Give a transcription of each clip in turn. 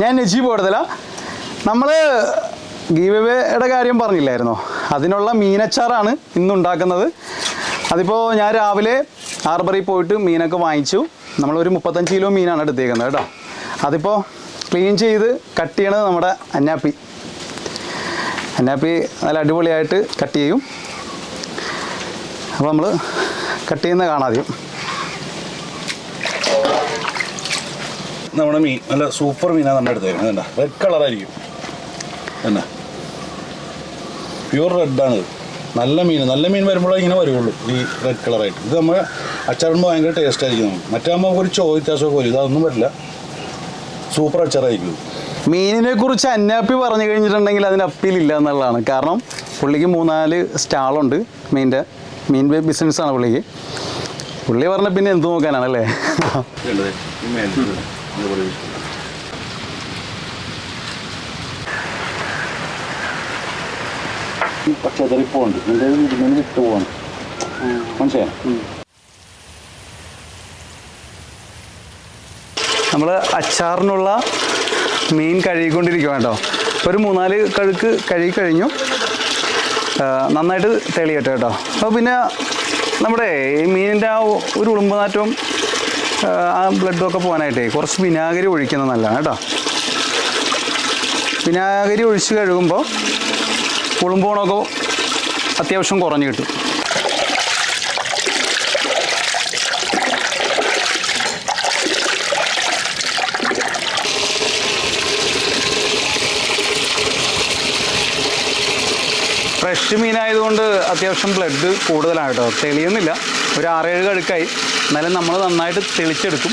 ഞാൻ നജീബ് കൊടുത്തല നമ്മൾ ഗീവേയുടെ കാര്യം പറഞ്ഞില്ലായിരുന്നോ? അതിനുള്ള മീനച്ചാറാണ് ഇന്ന് ഉണ്ടാക്കുന്നത് അതിപ്പോൾ ഞാൻ രാവിലെ ഹാർബറിൽ പോയിട്ട് മീനൊക്കെ വാങ്ങിച്ചു. നമ്മളൊരു മുപ്പത്തഞ്ച് കിലോ മീനാണ് എടുത്തേക്കുന്നത് കേട്ടോ. അതിപ്പോൾ ക്ലീൻ ചെയ്ത് കട്ട് ചെയ്യണത് നമ്മുടെ അന്നാപ്പി. അന്നാപ്പി നല്ല അടിപൊളിയായിട്ട് കട്ട് ചെയ്യും. അപ്പോൾ നമ്മൾ കട്ട് ചെയ്യുന്ന കാണാദ്യം നമ്മുടെ മീൻ നല്ല സൂപ്പർ മീനാണ് നമ്മുടെ അടുത്ത് വരുന്നത്. എന്താ റെഡ് കളറായിരിക്കും എന്നാ പ്യൂർ റെഡാണ് ഇത് നല്ല മീൻ നല്ല മീൻ വരുമ്പോഴേ ഇങ്ങനെ വരുള്ളൂ ഈ റെഡ് കളറായിട്ട് ഇത് നമ്മൾ അച്ചാറുമ്പോൾ ഭയങ്കര ടേസ്റ്റ് ആയിരിക്കും നമുക്ക്. മറ്റാകുമ്പോൾ ഒരു ചോ വ്യത്യാസമൊക്കെ വരും. ഇതൊന്നും വരില്ല സൂപ്പർ അച്ചാറായിരിക്കും. മീനിനെ കുറിച്ച് അന്നാപ്പി പറഞ്ഞു കഴിഞ്ഞിട്ടുണ്ടെങ്കിൽ അതിന് അപ്പീലില്ല എന്നുള്ളതാണ്. കാരണം പുള്ളിക്ക് മൂന്നാൽ സ്റ്റാളുണ്ട് മീന്റെ. മീൻ ബിസിനസ്സാണ് പുള്ളിക്ക്. പുള്ളി പറഞ്ഞ പിന്നെ എന്ത് നോക്കാനാണല്ലേ കണ്ടതേ? ഈ മേലത്തെ ഇത്. ഇതുപോലെ ഇരിക്കും. വിട്ടു പോവാണ് മനസ്സിലായോ നമ്മൾ അച്ചാറിനുള്ള മീൻ കഴുകിക്കൊണ്ടിരിക്കുക കേട്ടോ ഒരു മൂന്നാൽ കഴുക്ക് കഴുകി കഴിഞ്ഞു നന്നായിട്ട് തെളിയട്ടെ കേട്ടോ അപ്പോൾ പിന്നെ നമ്മുടെ ഈ മീനിന്റെ ആ ഒരു ഉളുമ്പനാറ്റവും ആ, ആ ബ്ലഡും ഒക്കെ പോകാനായിട്ടേ കുറച്ച് വിനാഗിരി ഒഴിക്കുന്നത് നല്ലതാണ് കേട്ടോ. വിനാഗിരി ഒഴിച്ച് കഴുകുമ്പോൾ കുളുമ്പോണൊക്കെ അത്യാവശ്യം കുറഞ്ഞു കിട്ടും. ഫ്രഷ് മീനായതുകൊണ്ട് അത്യാവശ്യം ബ്ലഡ് കൂടുതലാണ് കേട്ടോ. തെളിയുന്നില്ല. ഒരു ആറേഴ് കഴുക്കായി എന്നാലും നമ്മൾ നന്നായിട്ട് തെളിച്ചെടുക്കും.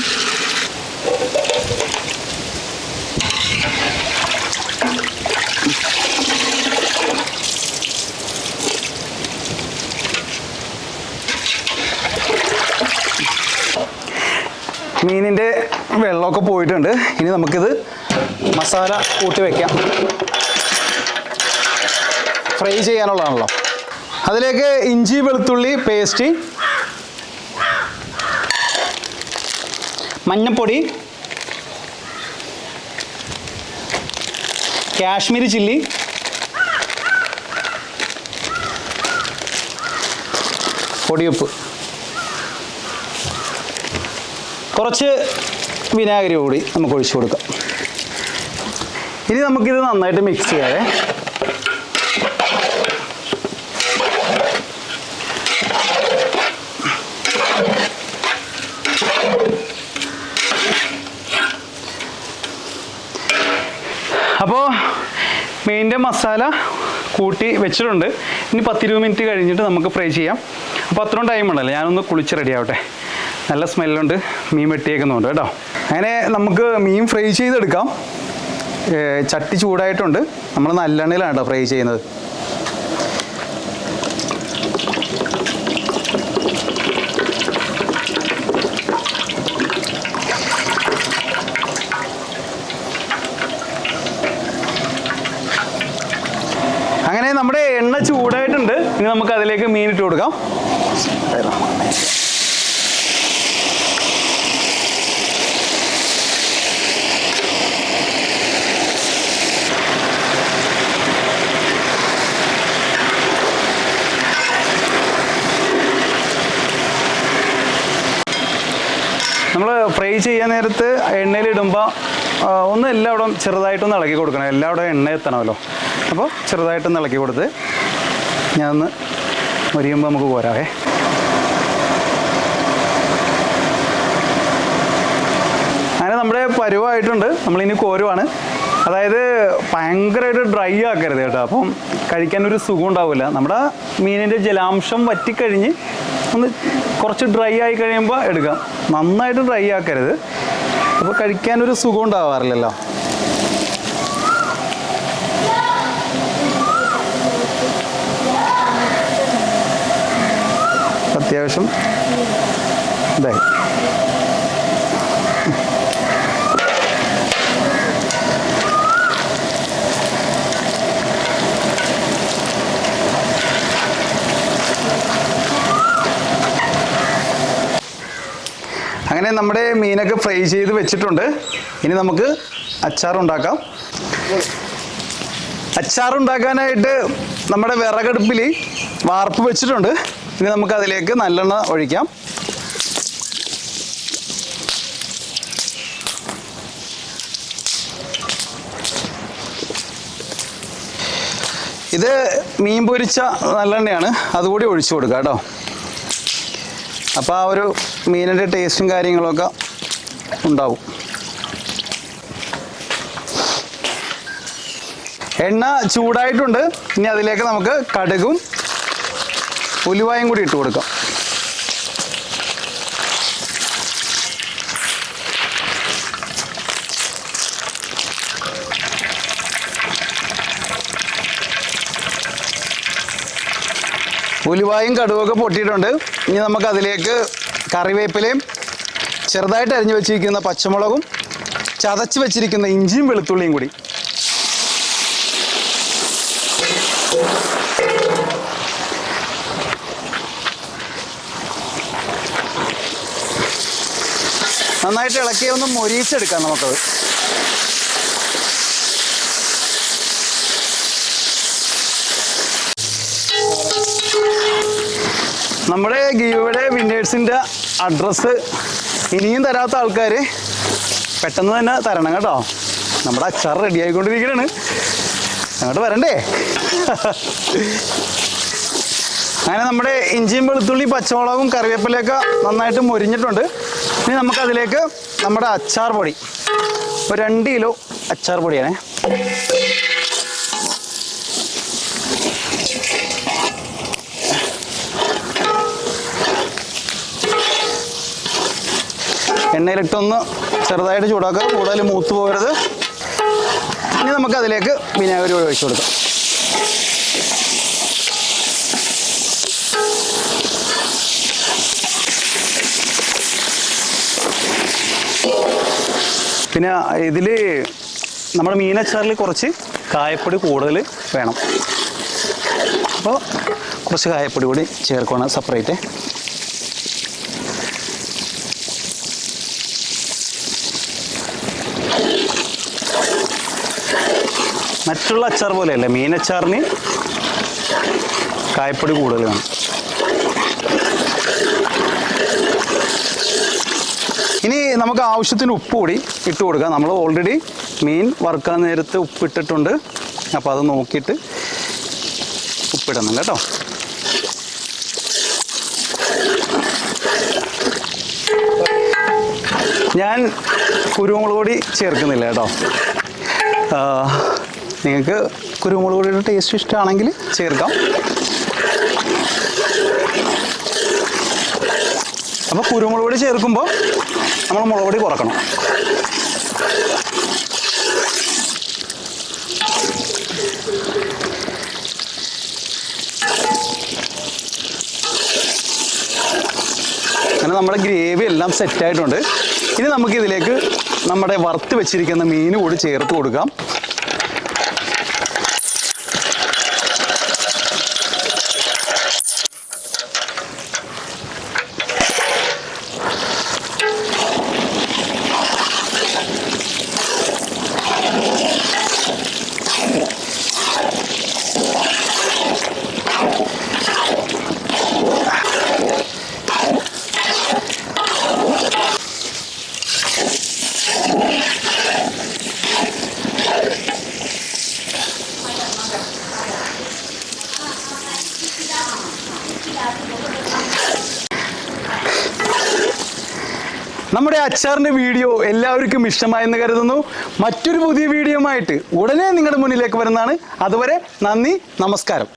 മീനിന്റെ വെള്ളമൊക്കെ പോയിട്ടുണ്ട്. ഇനി നമുക്കിത് മസാല കൂട്ടി വയ്ക്കാം ഫ്രൈ ചെയ്യാനുള്ളതാണല്ലോ. അതിലേക്ക് ഇഞ്ചി വെളുത്തുള്ളി പേസ്റ്റ് മഞ്ഞപ്പൊടി കാശ്മീരി ചില്ലി പൊടിയുപ്പ്. കുറച്ച് വിനാഗിരി കൂടി നമുക്ക് ഒഴിച്ചു കൊടുക്കാം. ഇനി നമുക്കിത് നന്നായിട്ട് മിക്സ് ചെയ്യാവേ. അപ്പോൾ മെയിന്റെ മസാല കൂട്ടി വെച്ചിട്ടുണ്ട്. ഇനി പത്തിരുപത് മിനിറ്റ് കഴിഞ്ഞിട്ട് നമുക്ക് ഫ്രൈ ചെയ്യാം. അപ്പോൾ അത്രയും ടൈം ഉണ്ടല്ലോ ഞാനൊന്ന് കുളിച്ച് റെഡി ആവട്ടെ. നല്ല സ്മെല്ലുണ്ട് മീൻ വെട്ടിയേക്കുന്നുണ്ട് കേട്ടോ. അങ്ങനെ നമുക്ക് മീൻ ഫ്രൈ ചെയ്തെടുക്കാം. ചട്ടി ചൂടായിട്ടുണ്ട്. നമ്മൾ നല്ലെണ്ണയിലാണ് കേട്ടോ ഫ്രൈ ചെയ്യുന്നത്. അങ്ങനെ നമ്മുടെ എണ്ണ ചൂടായിട്ടുണ്ട്. ഇനി നമുക്ക് അതിലേക്ക് മീൻ ഇട്ട് കൊടുക്കാം. നമ്മൾ ഫ്രൈ ചെയ്യാൻ നേരത്ത് എണ്ണയിൽ ഇടുമ്പോൾ ഒന്ന് എല്ലാവിടെയും ചെറുതായിട്ടൊന്ന് ഇളക്കി കൊടുക്കണം. എല്ലാവിടെയും എണ്ണ എത്തണമല്ലോ. അപ്പോൾ ചെറുതായിട്ടൊന്ന് ഇളക്കി കൊടുത്ത് ഞാൻ ഒന്ന് മരിയുമ്പോൾ നമുക്ക് പോരാവേ അങ്ങനെ നമ്മുടെ പരുവായിട്ടുണ്ട്. നമ്മളിനി കോരുവാണ്. അതായത് ഭയങ്കരമായിട്ട് ഡ്രൈ ആക്കരുത് കേട്ടോ. അപ്പം കഴിക്കാൻ ഒരു സുഖം ഉണ്ടാവില്ല നമ്മുടെ മീനിന്റെ ജലാംശം വറ്റിക്കഴിഞ്ഞ് ഒന്ന് കുറച്ച് ഡ്രൈ ആയി കഴിയുമ്പോൾ എടുക്കാം. നന്നായിട്ട് ഡ്രൈ ആക്കരുത്. അപ്പോൾ കഴിക്കാനൊരു സുഖം ഉണ്ടാവാറില്ലല്ലോ അത്യാവശ്യം. ഇതായി അങ്ങനെ നമ്മുടെ മീനൊക്കെ ഫ്രൈ ചെയ്ത് വെച്ചിട്ടുണ്ട്. ഇനി നമുക്ക് അച്ചാർ ഉണ്ടാക്കാനായിട്ട് നമ്മുടെ വിറകടുപ്പിൽ വാർപ്പ് വെച്ചിട്ടുണ്ട്. ഇനി നമുക്ക് അതിലേക്ക് നല്ലെണ്ണ ഒഴിക്കാം. ഇത് മീൻ പൊരിച്ച നല്ലെണ്ണയാണ്. അതുകൂടി ഒഴിച്ചു കൊടുക്കുക കേട്ടോ. അപ്പോൾ ആ ഒരു മീനിന്റെ ടേസ്റ്റും കാര്യങ്ങളൊക്കെ ഉണ്ടാവും. എണ്ണ ചൂടായിട്ടുണ്ട്. ഇനി അതിലേക്ക് നമുക്ക് കടുകും ഉലുവായും കൂടി ഇട്ട് കൊടുക്കാം. ഉലുവായും കടുവൊക്കെ പൊട്ടിയിട്ടുണ്ട്. ഇനി നമുക്ക് അതിലേക്ക് കറിവേപ്പിലയും ചെറുതായിട്ട് അരിഞ്ഞു വെച്ചിരിക്കുന്ന പച്ചമുളകും ചതച്ച് വെച്ചിരിക്കുന്ന ഇഞ്ചിയും വെളുത്തുള്ളിയും കൂടി നന്നായിട്ട് ഇളക്കി ഒന്ന് മൊരീച്ചെടുക്കാം നമുക്കത്. നമ്മുടെ ഗീവയുടെ വിൻഡേഴ്സിന്റെ അഡ്രസ്സ് ഇനിയും തരാത്ത ആൾക്കാർ പെട്ടെന്ന് തന്നെ തരണം കേട്ടോ. നമ്മുടെ അച്ചാർ റെഡി ആയിക്കൊണ്ടിരിക്കുകയാണ് അങ്ങോട്ട് വരണ്ടേ? അങ്ങനെ നമ്മുടെ ഇഞ്ചിയും വെളുത്തുള്ളി പച്ചമുളകും കറിവേപ്പിലയൊക്കെ നന്നായിട്ട് മൊരിഞ്ഞിട്ടുണ്ട്. ഇനി നമുക്കതിലേക്ക് നമ്മുടെ അച്ചാർ പൊടി. ഒരു രണ്ട് കിലോ അച്ചാർ പൊടിയാണേ. എണ്ണയിലിട്ടൊന്ന് ചെറുതായിട്ട് ചൂടാക്കുക. കൂടുതൽ മൂത്ത് പോകരുത്. ഇനി നമുക്കതിലേക്ക് വിനാഗിരി ഒഴിച്ചു കൊടുക്കാം. പിന്നെ ഇതിൽ നമ്മുടെ മീനച്ചാറിൽ കുറച്ച് കായപ്പൊടി കൂടുതൽ വേണം. അപ്പോൾ കുറച്ച് കായപ്പൊടി കൂടി ചേർക്കണം സെപ്പറേറ്റ് മറ്റുള്ള അച്ചാർ പോലെയല്ല മീനച്ചാറിന് കായപ്പൊടി കൂടുതൽ വേണം ഇനി നമുക്ക് ആവശ്യത്തിന് ഉപ്പ് കൂടി ഇട്ട് കൊടുക്കാം. നമ്മൾ ഓൾറെഡി മീൻ വറുക്കാൻ നേരത്ത് ഉപ്പിട്ടിട്ടുണ്ട് അപ്പോൾ അത് നോക്കിയിട്ട് ഉപ്പിടണം കേട്ടോ. ഞാൻ കുരുമുളക് പൊടി ചേർക്കുന്നില്ല കേട്ടോ. നിങ്ങൾക്ക് കുരുമുളക് പൊടിയുടെ ടേസ്റ്റ് ഇഷ്ടമാണെങ്കിൽ ചേർക്കാം. അപ്പോൾ കുരുമുളക് പൊടി ചേർക്കുമ്പോൾ നമ്മൾ മുളക് പൊടി കുറക്കണം. അങ്ങനെ നമ്മുടെ ഗ്രേവി എല്ലാം സെറ്റ് ആയിട്ടുണ്ട്. ഇനി നമുക്കിതിലേക്ക് നമ്മുടെ വറുത്ത് വെച്ചിരിക്കുന്ന മീൻ കൂടി ചേർത്ത് കൊടുക്കാം. നമ്മുടെ അച്ചാറിന്റെ വീഡിയോ എല്ലാവർക്കും ഇഷ്ടമായെന്ന് കരുതുന്നു. മറ്റൊരു പുതിയ വീഡിയോ ആയിട്ട് ഉടനെ നിങ്ങളുടെ മുന്നിലേക്ക് വരുന്നതാണ്. അതുവരെ നന്ദി നമസ്കാരം.